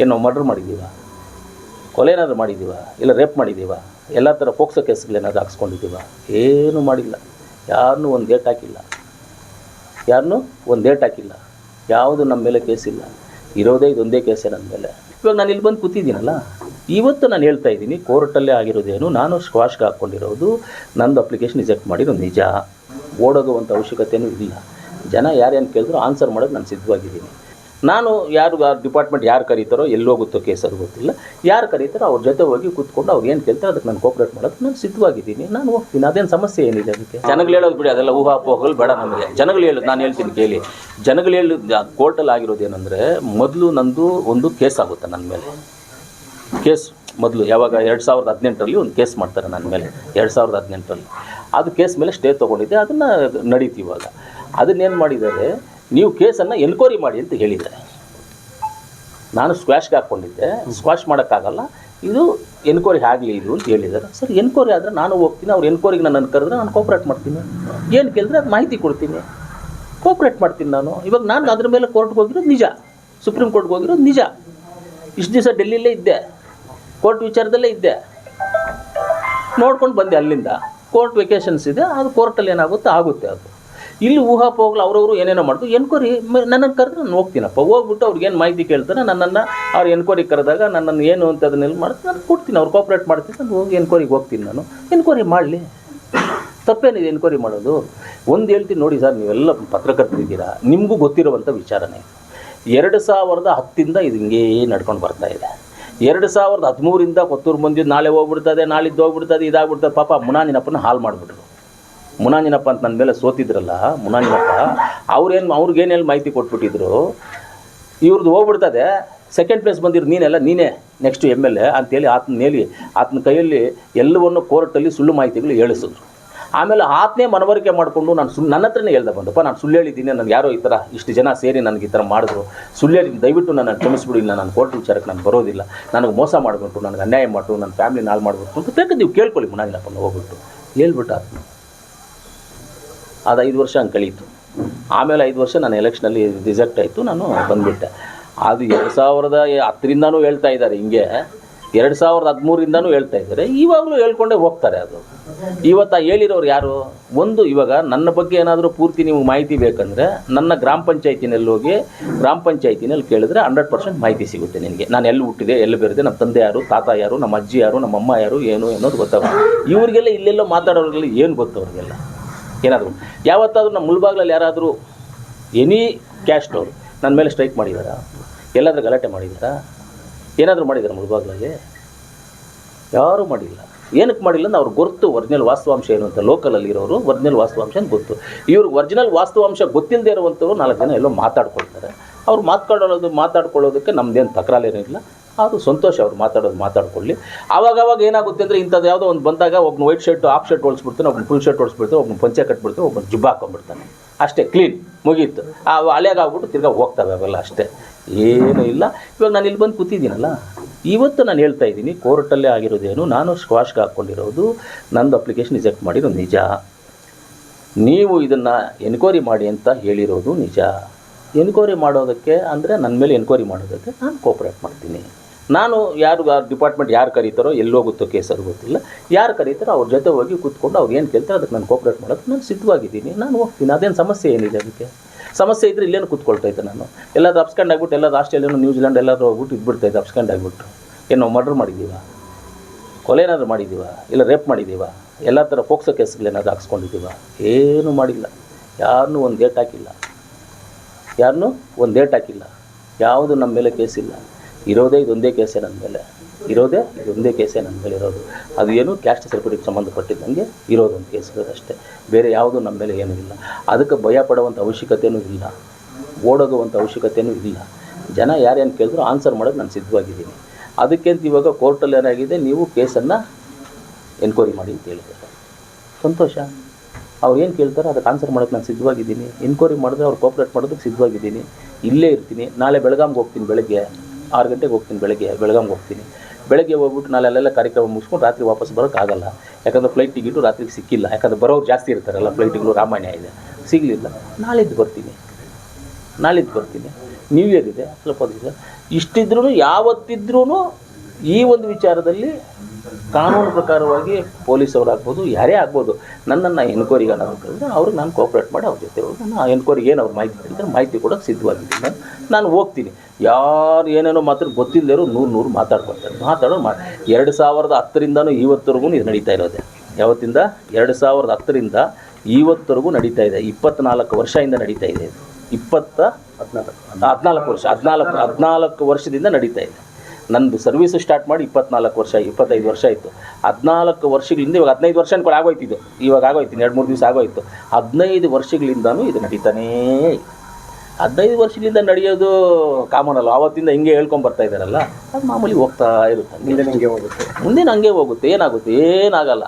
ಏನು ನಾವು ಮರ್ಡರ್ ಮಾಡಿದ್ದೀವ? ಕೊಲೆ ಏನಾದರೂ ಮಾಡಿದ್ದೀವ? ಇಲ್ಲ ರೇಪ್ ಮಾಡಿದ್ದೀವ? ಎಲ್ಲ ಥರ ಫೋಕ್ಸೋ ಕೇಸ್ಗಳೇನಾದ್ರು ಹಾಕ್ಸ್ಕೊಂಡಿದ್ದೀವ? ಏನೂ ಮಾಡಿಲ್ಲ. ಯಾರನ್ನೂ ಒಂದು ಡೇಟ್ ಹಾಕಿಲ್ಲ. ಯಾರನ್ನೂ ಒಂದು ಡೇಟ್ ಹಾಕಿಲ್ಲ. ಯಾವುದು ನಮ್ಮ ಮೇಲೆ ಕೇಸಿಲ್ಲ ಇರೋದೇ ಇದೊಂದೇ ಕೇಸೇ ನನ್ನ ಮೇಲೆ. ಇವಾಗ ನಾನು ಇಲ್ಲಿ ಬಂದು ಕೂತಿದ್ದೀನಲ್ಲ? ಇವತ್ತು ನಾನು ಹೇಳ್ತಾ ಇದ್ದೀನಿ ಕೋರ್ಟಲ್ಲೇ ಆಗಿರೋದೇನು ನಾನು ಸ್ಕ್ವಾಶ್ಗೆ ಹಾಕ್ಕೊಂಡಿರೋದು, ನಂದು ಅಪ್ಲಿಕೇಶನ್ ರಿಜೆಕ್ಟ್ ಮಾಡಿರೋದು ನಿಜ. ಓಡೋಗುವಂಥ ಅವಶ್ಯಕತೆಯೂ ಇಲ್ಲ. ಜನ ಯಾರೇನು ಕೇಳಿದ್ರು ಆನ್ಸರ್ ಮಾಡೋಕ್ಕೆ ನಾನು ಸಿದ್ಧವಾಗಿದ್ದೀನಿ. ನಾನು ಯಾರು ಡಿಪಾರ್ಟ್ಮೆಂಟ್ ಯಾರು ಕರೀತಾರೋ ಎಲ್ಲಿ ಹೋಗುತ್ತೋ ಅದು ಗೊತ್ತಿಲ್ಲ. ಯಾರು ಕರೀತಾರೋ ಅವ್ರ ಜೊತೆ ಹೋಗಿ ಕೂತ್ಕೊಂಡು ಅವ್ರು ಏನು ಕೇಳ್ತಾರೆ ಅದಕ್ಕೆ ನಾನು ಕೋಪ್ರೇಟ್ ಮಾಡೋಕ್ಕೆ ನಾನು ಸಿದ್ಧವಾಗಿದ್ದೀನಿ. ನಾನು ಹೋಗ್ತೀನಿ. ಅದೇನು ಸಮಸ್ಯೆ ಏನಿದೆ ಅದಕ್ಕೆ? ಜನಗಳು ಹೇಳೋದು ಬಿಡಿ, ಅದೆಲ್ಲ ಊಹಾಪೋಹಗಳು ಬೇಡ ನಮಗೆ. ಜನಗಳು ಹೇಳೋದು ನಾನು ಹೇಳ್ತೀನಿ ಕೇಳಿ. ಜನಗಳು ಹೇಳೋದು ಕೋರ್ಟಲ್ಲಿ ಆಗಿರೋದು ಏನಂದರೆ ಮೊದಲು ನಂದು ಒಂದು ಕೇಸ್ ಆಗುತ್ತೆ ನನ್ನ ಮೇಲೆ. ಕೇಸ್ ಮೊದಲು ಯಾವಾಗ ಎರಡು ಸಾವಿರದ ಹದಿನೆಂಟರಲ್ಲಿ ಒಂದು ಕೇಸ್ ಮಾಡ್ತಾರೆ ನನ್ನ ಮೇಲೆ, ಎರಡು ಸಾವಿರದ ಹದಿನೆಂಟರಲ್ಲಿ. ಅದು ಕೇಸ್ ಮೇಲೆ ಸ್ಟೇ ತೊಗೊಂಡಿದ್ದೆ, ಅದನ್ನು ನಡೀತೀವಾಗ ಅದನ್ನೇನು ಮಾಡಿದ್ದಾರೆ ನೀವು ಕೇಸನ್ನು ಎನ್ಕ್ವೈರಿ ಮಾಡಿ ಅಂತ ಹೇಳಿದ್ದೆ. ನಾನು ಸ್ಕ್ವಾಶ್ಗೆ ಹಾಕ್ಕೊಂಡಿದ್ದೆ. ಸ್ಕ್ವಾಶ್ ಮಾಡೋಕ್ಕಾಗಲ್ಲ. ಇದು ಎನ್ಕ್ವೈರಿ ಆಗಲಿ ಇದು ಅಂತ ಹೇಳಿದ್ದಾರೆ. ಸರ್ ಎನ್ಕ್ವೈರಿ ಆದರೆ ನಾನು ಹೋಗ್ತೀನಿ. ಅವ್ರು ಎನ್ಕ್ವೈರಿಗೆ ನನ್ನನ್ನು ಕರೆದ್ರೆ ನಾನು ಕೋಪ್ರೇಟ್ ಮಾಡ್ತೀನಿ. ಏನು ಕೇಳಿದ್ರೆ ಅದು ಮಾಹಿತಿ ಕೊಡ್ತೀನಿ. ಕೋಪ್ರೇಟ್ ಮಾಡ್ತೀನಿ ನಾನು. ಇವಾಗ ನಾನು ಅದ್ರ ಮೇಲೆ ಕೋರ್ಟ್ಗೆ ಹೋಗಿರೋದು ನಿಜ. ಸುಪ್ರೀಂ ಕೋರ್ಟ್ಗೆ ಹೋಗಿರೋದು ನಿಜ. ಇಷ್ಟು ದಿವಸ ಡೆಲ್ಲಿಲೇ ಇದ್ದೆ. ಕೋರ್ಟ್ ವಿಚಾರದಲ್ಲೇ ಇದ್ದೆ. ನೋಡ್ಕೊಂಡು ಬಂದೆ ಅಲ್ಲಿಂದ. ಕೋರ್ಟ್ ವೆಕೇಷನ್ಸ್ ಇದೆ. ಅದು ಕೋರ್ಟಲ್ಲಿ ಏನಾಗುತ್ತೆ ಆಗುತ್ತೆ ಅದು. ಇಲ್ಲಿ ಊಹಾಪೋಹಗಳು ಅವರವರು ಏನೇನೋ ಮಾಡಿದ್ರು ಎನ್ಕ್ವೈರಿ ನನ್ನನ್ನು ಕರೆದ್ರೆ ನಾನು ಹೋಗ್ತೀನಪ್ಪ. ಹೋಗ್ಬಿಟ್ಟು ಅವ್ರಿಗೆ ಏನು ಮಾಹಿತಿ ಕೇಳ್ತಾರೆ, ನನ್ನನ್ನು ಅವ್ರು ಎನ್ಕ್ವೈರಿ ಕರೆದಾಗ ನನ್ನನ್ನು ಏನು ಅಂತ ಅದನ್ನೆಲ್ಲ ಮಾಡ್ತೀನಿ ನಾನು ಕೊಡ್ತೀನಿ, ಅವ್ರು ಕೋಪ್ರೇಟ್ ಮಾಡ್ತೀನಿ, ನಾನು ಹೋಗಿ ಎನ್ಕ್ವೈರಿಗೆ ಹೋಗ್ತೀನಿ ನಾನು. ಎನ್ಕ್ವೈರಿ ಮಾಡಲಿ. ತಪ್ಪೇನಿದೆ ಎನ್ಕ್ವೈರಿ ಮಾಡೋದು? ಒಂದು ಹೇಳ್ತೀನಿ ನೋಡಿ ಸರ್, ನೀವೆಲ್ಲ ಪತ್ರಕರ್ತರಿದ್ದೀರಾ, ನಿಮಗೂ ಗೊತ್ತಿರುವಂಥ ವಿಚಾರನೇ ಎರಡು ಸಾವಿರದ ಹತ್ತಿಂದ ಇದು ಹಿಂಗೇ ನಡ್ಕೊಂಡು ಬರ್ತಾ ಇದೆ. ಎರಡು ಸಾವಿರದ ಹದಿಮೂರಿಂದ ಕೊತ್ತೂರು ಮಂದಿ ನಾಳೆ ಹೋಗ್ಬಿಡ್ತದೆ, ನಾಳಿದ್ದು ಹೋಗ್ಬಿಡ್ತದೆ, ಇದಾಗ್ಬಿಡ್ತದೆ, ಪಾಪ ಮುನಾನಿನಪ್ಪನ ಹಾಲು ಮಾಡಿಬಿಟ್ರು. ಮುನಾನಿನಪ್ಪ ಅಂತ ನನ್ನ ಮೇಲೆ ಸೋತಿದ್ರಲ್ಲ ಮುನಾನಿನಪ್ಪ ಅವ್ರೇನು ಅವ್ರಿಗೇನೆಲ್ಲ ಮಾಹಿತಿ ಕೊಟ್ಬಿಟ್ಟಿದ್ರು? ಇವ್ರದ್ದು ಹೋಗ್ಬಿಡ್ತದೆ. ಸೆಕೆಂಡ್ ಪ್ಲೇಸ್ ಬಂದಿರೋ ನೀನೆಲ್ಲ, ನೀನೇ ನೆಕ್ಸ್ಟ್ ಎಂ ಎಲ್ ಎ ಅಂತೇಳಿ ಆತನ ಹೇಳಿ, ಆತನ ಕೈಯಲ್ಲಿ ಎಲ್ಲವನ್ನು ಕೋರ್ಟಲ್ಲಿ ಸುಳ್ಳು ಮಾಹಿತಿಗಳು ಹೇಳಿಸಿದ್ರು. ಆಮೇಲೆ ಆತನೇ ಮನವರಿಕೆ ಮಾಡಿಕೊಂಡು ನಾನು ಸುಳ್ಳು ನನ್ನ ಹತ್ರನೇ ಹೇಳ್ದೆ ಬಂದಪ್ಪ, ನಾನು ಸುಳ್ಳು ಹೇಳಿದ್ದೀನಿ, ನನಗೆ ಯಾರೋ ಈ ಥರ ಇಷ್ಟು ಜನ ಸೇರಿ ನನಗೆ ಈ ಥರ ಮಾಡಿದ್ರು. ಸುಳ್ಳು ಹೇಳಿದ್ದೀನಿ ದಯವಿಟ್ಟು ನನ್ನ ಕ್ಷಮಿಸ್ಬಿಡಿಲ್ಲ ನಾನು ಕೋರ್ಟ್ ವಿಚಾರಕ್ಕೆ ನಾನು ಬರೋದಿಲ್ಲ. ನನಗೆ ಮೋಸ ಮಾಡಿಬಿಟ್ಟು ನನಗೆ ಅನ್ಯಾಯ ಮಾಡು ನನ್ನ ಫ್ಯಾಮಿಲಿ ನಾಳು ಮಾಡಿಬಿಟ್ಟು ಅಂತ ನೀವು ಕೇಳ್ಕೊಳ್ಳಿ ಮುನಾಜಿನಪ್ಪನ ಹೋಗ್ಬಿಟ್ಟು. ಹೇಳ್ಬಿಟ್ಟು ಆತನು ಅದು ಐದು ವರ್ಷ ಹಂಗೆ ಕಳೀತು ಆಮೇಲೆ ಐದು ವರ್ಷ ನಾನು ಎಲೆಕ್ಷನಲ್ಲಿ ರಿಜೆಕ್ಟ್ ಆಯಿತು, ನಾನು ಬಂದುಬಿಟ್ಟೆ. ಅದು ಎರಡು ಸಾವಿರದ ಹತ್ತರಿಂದನೂ ಹೇಳ್ತಾ ಇದ್ದಾರೆ ಹಿಂಗೆ. ಎರಡು ಸಾವಿರದ ಹದಿಮೂರಿಂದನೂ ಹೇಳ್ತಾ ಇದ್ದಾರೆ. ಇವಾಗಲೂ ಹೇಳ್ಕೊಂಡೇ ಹೋಗ್ತಾರೆ ಅದು. ಇವತ್ತು ಹೇಳಿರೋರು ಯಾರು? ಒಂದು, ಇವಾಗ ನನ್ನ ಬಗ್ಗೆ ಏನಾದರೂ ಪೂರ್ತಿ ನೀವು ಮಾಹಿತಿ ಬೇಕಂದರೆ ನನ್ನ ಗ್ರಾಮ ಪಂಚಾಯತಿನಲ್ಲಿ ಹೋಗಿ, ಗ್ರಾಮ ಪಂಚಾಯತಿನಲ್ಲಿ ಕೇಳಿದ್ರೆ ಹಂಡ್ರೆಡ್ ಪರ್ಸೆಂಟ್ ಮಾಹಿತಿ ಸಿಗುತ್ತೆ ನಿನಗೆ. ನಾನು ಎಲ್ಲಿ ಹುಟ್ಟಿದೆ, ಎಲ್ಲಿ ಬೆರೆದೆ, ನಮ್ಮ ತಂದೆ ಯಾರು, ತಾತ ಯಾರು, ನಮ್ಮ ಅಜ್ಜಿ ಯಾರು, ನಮ್ಮ ಅಮ್ಮ ಯಾರು, ಏನು ಅನ್ನೋದು ಗೊತ್ತಾಗ ಇವರಿಗೆಲ್ಲ ಇಲ್ಲೆಲ್ಲೋ ಮಾತಾಡೋರಿಗೆಲ್ಲ ಏನು ಗೊತ್ತು ಅವ್ರಿಗೆಲ್ಲ? ಏನಾದರೂ. ಯಾವತ್ತಾದರೂ ನಮ್ಮ ಮುಳ್ಬಾಗ್ಲಲ್ಲಿ ಯಾರಾದರೂ ಎನಿ ಕ್ಯಾಸ್ಟ್ ಅವರು ನನ್ನ ಮೇಲೆ ಸ್ಟ್ರೈಕ್ ಮಾಡಿದಾರಾ? ಎಲ್ಲಾದರೂ ಗಲಾಟೆ ಮಾಡಿದ್ದಾರಾ ಏನಾದರೂ ಮಾಡಿದಾರೆ ಮುಳ್ಬಾಗ್ಲಲ್ಲಿ ಯಾರೂ ಮಾಡಿಲ್ಲ. ಏನಕ್ಕೆ ಮಾಡಿಲ್ಲ ಅಂದ್ರೆ ಅವ್ರಿಗೆ ಗೊತ್ತು ಒರಿಜಿನಲ್ ವಾಸ್ತವಾಂಶ ಏನು ಅಂತ. ಲೋಕಲಲ್ಲಿ ಇರೋರು ಒರಿಜಿನಲ್ ವಾಸ್ತವಾಂಶ ಅಂತ ಗೊತ್ತು. ಇವ್ರಿಗೆ ಒರಿಜಿನಲ್ ವಾಸ್ತವಾಂಶ ಗೊತ್ತಿಲ್ಲದೆ ಇರುವಂಥವ್ರು ನಾಲ್ಕು ಜನ ಎಲ್ಲೋ ಮಾತಾಡ್ಕೊಳ್ತಾರೆ. ಅವ್ರು ಮಾತಾಡೋದು ಮಾತಾಡ್ಕೊಳ್ಳೋದಕ್ಕೆ ನಮ್ಮದೇನು ತಕರಾಲೇನಿಲ್ಲ ಅದು ಸಂತೋಷ ಅವ್ರು ಮಾತಾಡೋದು ಮಾತಾಡ್ಕೊಳ್ಳಿ. ಆವಾಗ ಅವಾಗ ಏನಾಗುತ್ತೆ ಅಂದರೆ ಇಂಥದ್ದು ಯಾವುದೋ ಒಂದು ಬಂದಾಗ ಒಬ್ಬನು ವೈಟ್ ಶರ್ಟ್ ಆಫ್ ಶರ್ಟ್ ಹೊಲಿಸ್ಬಿಡ್ತಾನೆ ಒಬ್ಬನ ಫುಲ್ ಶರ್ಟ್ ಹೊಲಿಸ್ಬಿಡ್ತಾನೆ ಒಬ್ಬನು ಪಂಚೆ ಕಟ್ಬಿಡ್ತಾನೆ ಒಬ್ಬನು ಜುಬ್ಬ ಹಾಕೊಂಡ್ಬಿಡ್ತಾನೆ. ಅಷ್ಟೇ ಕ್ಲೀನ್ ಮುಗೀತು. ಆ ಹಳೆಯಾಗ ಆಗ್ಬಿಟ್ಟು ತಿರ್ಗಾ ಹೋಗ್ತವೆ ಅವೆಲ್ಲ ಅಷ್ಟೇ. ಏನೂ ಇಲ್ಲ. ಇವಾಗ ನಾನು ಇಲ್ಲಿ ಬಂದು ಕೂತಿದ್ದೀನಲ್ಲ, ಇವತ್ತು ನಾನು ಹೇಳ್ತಾ ಇದ್ದೀನಿ, ಕೋರ್ಟಲ್ಲೇ ಆಗಿರೋದೇನು, ನಾನು ಸ್ಕ್ವಾಶ್ಗೆ ಹಾಕ್ಕೊಂಡಿರೋದು ನಂದು ಅಪ್ಲಿಕೇಶನ್ ರಿಜೆಕ್ಟ್ ಮಾಡಿರೋದು ನಿಜ. ನೀವು ಇದನ್ನು ಎನ್ಕ್ವೈರಿ ಮಾಡಿ ಅಂತ ಹೇಳಿರೋದು ನಿಜ. ಎನ್ಕ್ವೈರಿ ಮಾಡೋದಕ್ಕೆ ಅಂದರೆ ನನ್ನ ಮೇಲೆ ಎನ್ಕ್ವೈರಿ ಮಾಡೋದಕ್ಕೆ ನಾನು ಕೋಪ್ರೇಟ್ ಮಾಡ್ತೀನಿ. ನಾನು ಯಾರು ಡಿಪಾರ್ಟ್ಮೆಂಟ್ ಯಾರು ಕರೀತಾರೋ ಎಲ್ಲೋಗುತ್ತೋ ಕೇಸ್ ಅದು ಗೊತ್ತಿಲ್ಲ. ಯಾರು ಕರೀತಾರೋ ಅವ್ರ ಜೊತೆ ಹೋಗಿ ಕೂತ್ಕೊಂಡು ಅವ್ರು ಏನು ಕೇಳ್ತಾರೆ ಅದಕ್ಕೆ ನಾನು ಕೋಪ್ರೇಟ್ ಮಾಡೋದಕ್ಕೆ ನಾನು ಸಿದ್ಧವಾಗಿದ್ದೀನಿ. ನಾನು ಹೋಗ್ತೀನಿ. ಅದೇನು ಸಮಸ್ಯೆ ಏನಿದೆ ಅದಕ್ಕೆ? ಸಮಸ್ಯೆ ಇದ್ದರೆ ಇಲ್ಲೇನು ಕೂತ್ಕೊಳ್ತಾ ಇದ್ದೆ ನಾನು. ಎಲ್ಲಾದ್ರೂ ಅಪ್ಸ್ಕೊಂಡು ಆಗ್ಬಿಟ್ಟು ಎಲ್ಲಾದ್ರೂ ಆಸ್ಟ್ರೇಲಿಯಾನು ನ್ಯೂಜಿಲ್ಯಾಂಡ್ ಎಲ್ಲಾದ್ರೂ ಹೋಗ್ಬಿಟ್ಟು ಇದ್ಬಿಡ್ತಾ ಇದ್ದೆ ಅಪ್ಸ್ಕೊಂಡು ಆಗ್ಬಿಟ್ಟು. ಏನು ನಾವು ಮರ್ಡರ್ ಮಾಡಿದ್ದೀವ? ಕೊಲೆ ಏನಾದರೂ ಮಾಡಿದ್ದೀವ? ಇಲ್ಲ ರೇಪ್ ಮಾಡಿದ್ದೀವ? ಎಲ್ಲ ಥರ ಫೋಕ್ಸೋ ಕೇಸ್ಗಳೇನಾದ್ರು ಹಾಕ್ಸ್ಕೊಂಡಿದ್ದೀವ? ಏನೂ ಮಾಡಿಲ್ಲ. ಯಾರನ್ನೂ ಒಂದು ಡೇಟ್ ಹಾಕಿಲ್ಲ. ಯಾರನ್ನೂ ಒಂದು ಡೇಟ್ ಹಾಕಿಲ್ಲ. ಯಾವುದು ನಮ್ಮ ಮೇಲೆ ಕೇಸಿಲ್ಲ ಇರೋದೇ ಇದೊಂದೇ ಕೇಸೇ ನನ್ನ ಮೇಲೆ. ಇರೋದೇ ಇದೊಂದೇ ಕೇಸೇ ನನ್ನ ಮೇಲೆ ಇರೋದು. ಅದು ಏನು ಕ್ಯಾಸ್ಟ್ ಸರ್ಟಿಫಿಕೇಟ್ ಸಂಬಂಧಪಟ್ಟಿದ್ದಂಗೆ ಇರೋದೊಂದು ಕೇಸ್ ಅಷ್ಟೇ. ಬೇರೆ ಯಾವುದೂ ನಮ್ಮ ಮೇಲೆ ಏನೂ ಇಲ್ಲ. ಅದಕ್ಕೆ ಭಯ ಪಡುವಂಥ ಅವಶ್ಯಕತೆಯೂ ಇಲ್ಲ. ಓಡೋಗುವಂಥ ಅವಶ್ಯಕತೆಯೂ ಇಲ್ಲ. ಜನ ಯಾರೇನು ಕೇಳಿದ್ರು ಆನ್ಸರ್ ಮಾಡೋದು ನಾನು ಸಿದ್ಧವಾಗಿದ್ದೀನಿ. ಅದಕ್ಕೆ ಇವಾಗ ಕೋರ್ಟಲ್ಲಿ ಏನಾಗಿದೆ? ನೀವು ಕೇಸನ್ನು ಎನ್ಕ್ವೈರಿ ಮಾಡಿ ಅಂತ ಹೇಳಿದ್ದಾರೆ ಸಂತೋಷ. ಅವ್ರು ಏನು ಕೇಳ್ತಾರೆ ಅದಕ್ಕೆ ಆನ್ಸರ್ ಮಾಡೋಕ್ಕೆ ನಾನು ಸಿದ್ಧವಾಗಿದ್ದೀನಿ. ಎನ್ಕ್ವೈರಿ ಮಾಡಿದ್ರೆ ಅವ್ರು ಕೋಪ್ರೇಟ್ ಮಾಡೋದಕ್ಕೆ ಸಿದ್ಧವಾಗಿದ್ದೀನಿ. ಇಲ್ಲೇ ಇರ್ತೀನಿ. ನಾಳೆ ಬೆಳಗಾಮ್ಗೆ ಹೋಗ್ತೀನಿ ಬೆಳಗ್ಗೆ. ಆರು ಗಂಟೆಗೆ ಹೋಗ್ತೀನಿ, ಬೆಳಗ್ಗೆ ಬೆಳಗಾಮ್ಗೆ ಹೋಗ್ತೀನಿ. ಬೆಳಗ್ಗೆ ಹೋಗ್ಬಿಟ್ಟು ನಾನು ಅಲ್ಲೆಲ್ಲ ಕಾರ್ಯಕ್ರಮ ಮುಗಿಸ್ಕೊಂಡು ರಾತ್ರಿ ವಾಪಸ್ ಬರೋಕ್ಕಾಗಲ್ಲ ಯಾಕಂದರೆ ಫ್ಲೈಟ್ ಟಿಕೆಟು ರಾತ್ರಿಗೆ ಸಿಕ್ಕಿಲ್ಲ. ಯಾಕಂದರೆ ಬರೋರು ಜಾಸ್ತಿ ಇರ್ತಾರಲ್ಲ ಫ್ಲೈಟ್ಗಳು ರಾಮಾಯಣ ಇದೆ. ಸಿಗಲಿಲ್ಲ. ನಾಳಿದ್ದು ಬರ್ತೀನಿ. ನಾಳಿದ್ದು ಬರ್ತೀನಿ. ನ್ಯೂ ಇಯರ್ ಇದೆ. ಸ್ವಲ್ಪ ಇಷ್ಟಿದ್ರೂ ಯಾವತ್ತಿದ್ರೂ ಈ ಒಂದು ವಿಚಾರದಲ್ಲಿ ಕಾನೂನು ಪ್ರಕಾರವಾಗಿ ಪೊಲೀಸ್ ಆಗ್ಬೋದು ಯಾರೇ ಆಗ್ಬೋದು ನನ್ನನ್ನು ಎನ್ಕ್ವೈರಿಗೆ ಅನ್ನೋದು ಕರೆದ್ರೆ ಅವ್ರಿಗೆ ನಾನು ಕೋಪ್ರೇಟ್ ಮಾಡಿ ಅವ್ರ ಜೊತೆ ಹೋಗಿ ನಾನು ಎನ್ಕ್ವೈರಿಗೆ ಏನು ಅವ್ರು ಮಾಹಿತಿ ಕೇಳಿದ್ರೆ ಮಾಹಿತಿ ಕೊಡೋಕೆ ಸಿದ್ಧವಾಗಿದ್ದೀನಿ. ನಾನು ನಾನು ಹೋಗ್ತೀನಿ. ಯಾರು ಏನೇನೋ ಮಾತ್ರ ಗೊತ್ತಿಲ್ಲದೇ ನೂರು ನೂರು ಮಾತಾಡ್ಕೊಳ್ತಾರೆ. ಮಾತಾಡೋ ಮಾ ಎರಡು ಸಾವಿರದ ಹತ್ತರಿಂದನೂ ಇವತ್ತರೆಗೂ ಇದು ನಡೀತಾ ಇರೋದೆ. ಯಾವತ್ತಿಂದ? ಎರಡು ಸಾವಿರದ ಹತ್ತರಿಂದ ಇವತ್ತರೆಗೂ ನಡೀತಾ ಇದೆ. ಇಪ್ಪತ್ತ್ನಾಲ್ಕು ವರ್ಷದಿಂದ ನಡೀತಾ ಇದೆ. ಇಪ್ಪತ್ತ ಹದಿನಾಲ್ಕು. ಹದಿನಾಲ್ಕು ವರ್ಷ ಹದಿನಾಲ್ಕು ಹದಿನಾಲ್ಕು ವರ್ಷದಿಂದ ನಡೀತಾ ಇದೆ. ನಂದು ಸರ್ವಿಸ್ ಸ್ಟಾರ್ಟ್ ಮಾಡಿ ಇಪ್ಪತ್ನಾಲ್ಕು ವರ್ಷ ಇಪ್ಪತ್ತೈದು ವರ್ಷ ಆಯಿತು. ಹದಿನಾಲ್ಕು ವರ್ಷಗಳಿಂದ ಇವಾಗ ಹದಿನೈದು ವರ್ಷ ಆಗೋಯ್ತು ಇದು ಇವಾಗ ಆಗೋಯ್ತು ಎರಡು ಮೂರು ದಿವಸ ಆಗೋಯ್ತು. ಹದಿನೈದು ವರ್ಷಗಳಿಂದನೂ ಇದು ನಡೀತಾನೇ ಹದಿನೈದು ವರ್ಷದಿಂದ ನಡೆಯೋದು ಕಾಮನ್ ಅಲ್ಲ ಆವತ್ತಿಂದ ಹಿಂಗೆ ಹೇಳ್ಕೊಂಬರ್ತಾ ಇದ್ದಾರಲ್ಲ ಅದು ಮಾಮೂಲಿ ಹೋಗ್ತಾ ಇರುತ್ತೆ. ಮುಂದೆ ಹಂಗೆ ಹೋಗುತ್ತೆ. ಮುಂದೆ ಹಂಗೆ ಹೋಗುತ್ತೆ ಏನಾಗುತ್ತೆ? ಏನಾಗಲ್ಲ.